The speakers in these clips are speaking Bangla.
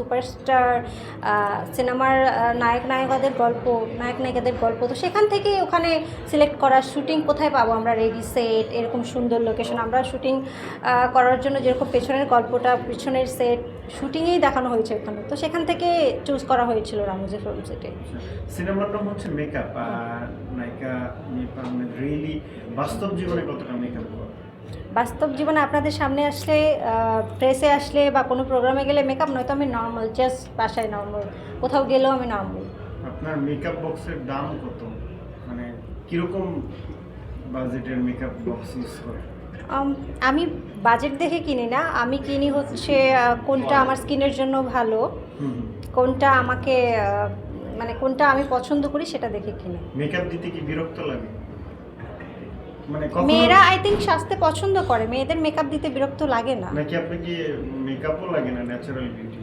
সুপারস্টার সিনেমার নায়ক নায়িকাদের গল্প, নায়ক নায়িকাদের গল্প। তো সেখান থেকে ওখানে সিলেক্ট করা শুটিং কোথায় পাবো? আমরা রেডি সেট এরকম সুন্দর লোকেশন আমরা শুটিং করার জন্য যেরকম পেছনের গল্পটা, পেছনের সেট শুটিংয়েই দেখানো হয়েছে ওখানে। তো সেখান থেকে চুজ করা হয়েছিল রামুজে ফিল্ম সিটি সিনেমার নাম হচ্ছে মেকআপ নায়িকা রিয়েলি বাস্তব জীবনে কতটা মেকআপ বাস্তব জীবনে আপনাদের সামনে আসলে প্রেসে আসলে বা কোনো প্রোগ্রামে গেলে মেকআপ নয়তো আমি নর্মাল জাস্ট বাসায় নর্মাল কোথাও গেলেও আমি নর্মাল আপনার মেকআপ বক্সের দাম কত? মানে কীরকম বাজেটের মেকআপ বক্স ইউজ আমি বাজেট দেখে কিনি না আমি কিনি হচ্ছে কোনটা আমার স্কিনের জন্য ভালো কোনটা আমাকে মানে কোনটা আমি পছন্দ করি সেটা দেখে কিনি। মেকআপ দিতে কি বিরক্ত লাগে? মানে মেয়েরা আই থিঙ্ক সাজতে পছন্দ করে। মেয়েদের মেকআপ দিতে বিরক্ত লাগে না। নাকি আপনার কি মেকআপও লাগে না ন্যাচারাল বিউটি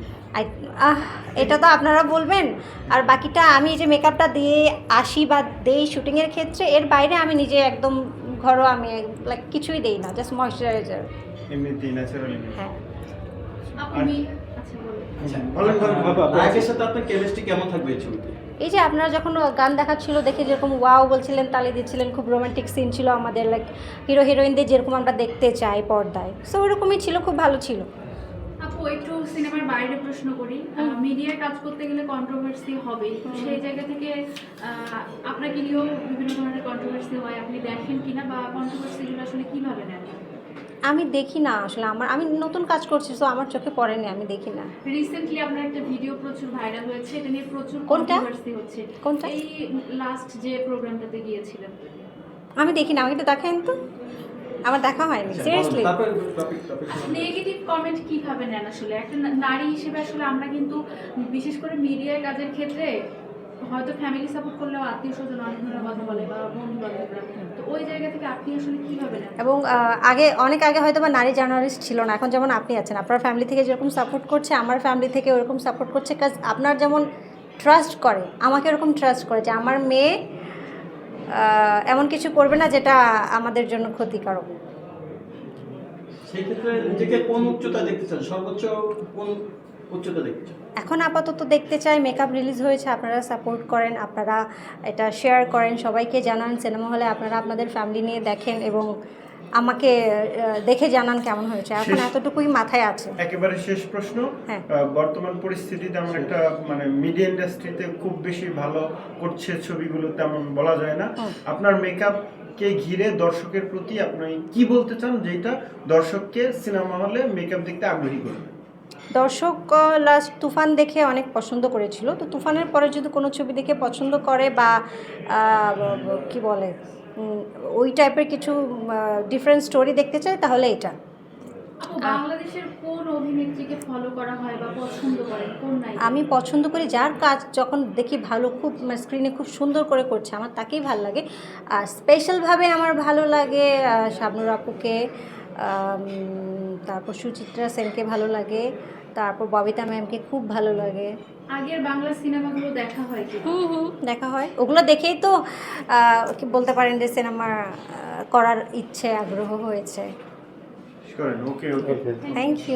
আহ, এটা তো আপনারা বলবেন। আর বাকিটা আমি যে মেকআপটা দিয়ে আসি বা দেই শুটিংয়ের ক্ষেত্রে এর বাইরে আমি নিজে একদম ঘরোয়া আমি লাইক কিছুই দেই না জাস্ট ময়শ্চারাইজার এমনিতেই ন্যাচারাল হ্যাঁ। আপু আর- মি- আচ্ছা আচ্ছা, বলেন বলেন। বাবা নায়কের সাথে আপনার কেমিস্ট্রি কেমন থাকবে এই ছবিতে? এই যে আপনারা যখন গান দেখাচ্ছিল দেখে যেরকম ওয়াও বলছিলেন তালে দিচ্ছিলেন খুব রোমান্টিক সিন ছিল আমাদের লাইক হিরো হিরোইনদের যেরকম আমরা দেখতে চাই পর্দায়। সো ওরকমই ছিল খুব ভালো ছিল। আপু একটু সিনেমার বাইরে প্রশ্ন করি। মিডিয়ায় কাজ করতে গেলে কন্ট্রোভার্সি হবেই। সেই জায়গা থেকে আপনাকে নিয়েও বিভিন্ন ধরনের কন্ট্রোভার্সি হয়? আপনি দেখেন কিনা বা কন্ট্রোভার্সিগুলো আসলে কীভাবে নেন আমি দেখি না আসলে আমার আমি নতুন কাজ করছি তো আমার চোখে পড়েনি আমি দেখি না। রিসেন্টলি আপনার একটা ভিডিও প্রচুর ভাইরাল হয়েছে এটা নিয়ে প্রচুর কোনটা? কন্ট্রোভার্সি হচ্ছে। কোনটা? এই লাস্ট যে প্রোগ্রামটাতে গিয়েছিলেন আমি দেখি না আমাকে একটু দেখেন তো। আমার দেখা হয়নি সিরিয়াসলি নেগেটিভ কমেন্ট কীভাবে নেন আসলে? একটা নারী হিসেবে আসলে আমরা কিন্তু বিশেষ করে মিডিয়ার কাজের ক্ষেত্রে হয়তো ফ্যামিলি সাপোর্ট করলেও আত্মীয় স্বজন অনেক ধরনের কথা বলে বা বন্ধু বান্ধবরা তো ওই জায়গা থেকে আপনি আসলে কীভাবে নেন? এবং আগে অনেক আগে হয়তো বা নারী জার্নালিস্ট ছিল না এখন যেমন আপনি আছেন আপনার ফ্যামিলি থেকে যেরকম সাপোর্ট করছে আমার ফ্যামিলি থেকে ওরকম সাপোর্ট করছে কাজ আপনার যেমন ট্রাস্ট করে আমাকে এরকম ট্রাস্ট করে যে আমার মেয়ে এমন কিছু করবে না যেটা আমাদের জন্য ক্ষতিকারক। সেই ক্ষেত্রে নিজেকে কোন উচ্চতা দেখতে চান? সর্বোচ্চ কোন উচ্চতা দেখতে চান? এখন আপাতত দেখতে চাই মেকআপ রিলিজ হয়েছে আপনারা সাপোর্ট করেন আপনারা এটা শেয়ার করেন সবাইকে জানান সিনেমা হলে আপনারা আপনাদের ফ্যামিলি নিয়ে দেখেন এবং আমাকে দেখে জানান কেমন হয়েছে। এখন এতটুকুই মাথায় আছে। একেবারে শেষ প্রশ্ন। হ্যাঁ। বর্তমান পরিস্থিতিতে আমরা একটা মানে মিডিয়া ইন্ডাস্ট্রিতে খুব বেশি ভালো করছে ছবিগুলো তেমন বলা যায় না। আপনার মেকআপকে ঘিরে দর্শকের প্রতি আপনি কি বলতে চান যেটা দর্শককে সিনেমা হলে মেকআপ দেখতে আগ্রহী করবে? দর্শক লাস্ট তুফান দেখে অনেক পছন্দ করেছিল। তো তুফানের পরে যদি কোনো ছবি দেখে পছন্দ করে বা কি বলে ওই টাইপের কিছু ডিফারেন্ট স্টোরি দেখতে চায় তাহলে এটা। বাংলাদেশের কোন অভিনেত্রীকে ফলো করা হয় বা পছন্দ করেন কোন আমি পছন্দ করি যার কাজ যখন দেখি ভালো খুব স্ক্রিনে খুব সুন্দর করে করছে আমার তাকেই ভালো লাগে। আর স্পেশালভাবে আমার ভালো লাগে শাবনুর আপুকে তারপর সুচিত্রা সেনকে ভালো লাগে। তারপর ববিতা ম্যামকে খুব ভালো লাগে। আগের বাংলা সিনেমাগুলো দেখা হয় কি? হুম হুম। দেখা হয়। ওগুলো দেখেই তো কি বলতে পারেন যে সিনেমা করার ইচ্ছে আগ্রহ হয়েছে। করেন ওকে ওকে। Thank you